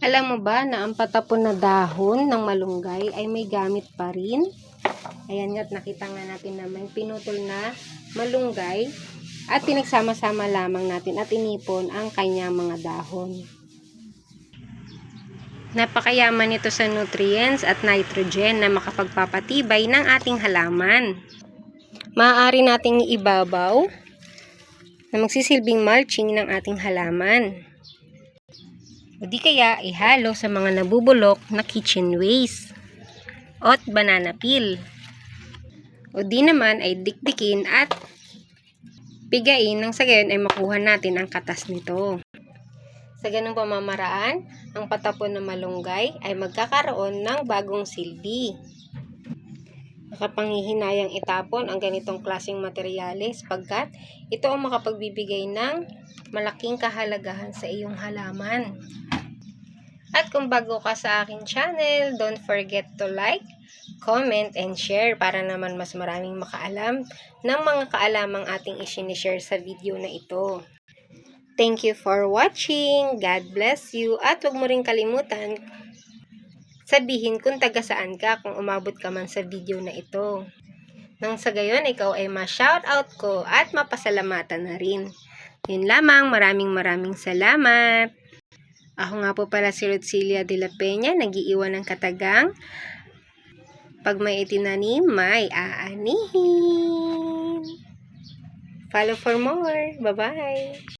Alam mo ba na ang patapon na dahon ng malunggay ay may gamit pa rin? Ayan nga't nakita nga natin na may pinutol na malunggay at pinagsama-sama lamang natin at inipon ang kanyang mga dahon. Napakayaman nito sa nutrients at nitrogen na makapagpapatibay ng ating halaman. Maaari nating ibabaw na magsisilbing mulching ng ating halaman. O di kaya ihalo sa mga nabubulok na kitchen waste at banana peel. O di naman ay dikdikin at pigain nang sa gayon ay makuha natin ang katas nito. Sa ganung pamamaraan, ang patapon na malunggay ay magkakaroon ng bagong silbi. Nakapanghihinayang itapon ang ganitong klaseng materyales pagkat ito ang makapagbibigay ng malaking kahalagahan sa iyong halaman. Kung bago ka sa akin channel, don't forget to like, comment, and share para naman mas maraming makaalam ng mga kaalamang ating isinishare sa video na ito. Thank you for watching. God bless you. At huwag mo rin kalimutan sabihin kung taga saan ka kung umabot ka man sa video na ito. Nang sa gayon, ikaw ay ma-shoutout ko at mapasalamatan na rin. Yun lamang, maraming maraming salamat. Ako nga po pala si Rodcilia de la Peña, nagiiwan ng katagang. Pag may itinanim, may aanihin. Follow for more. Bye-bye.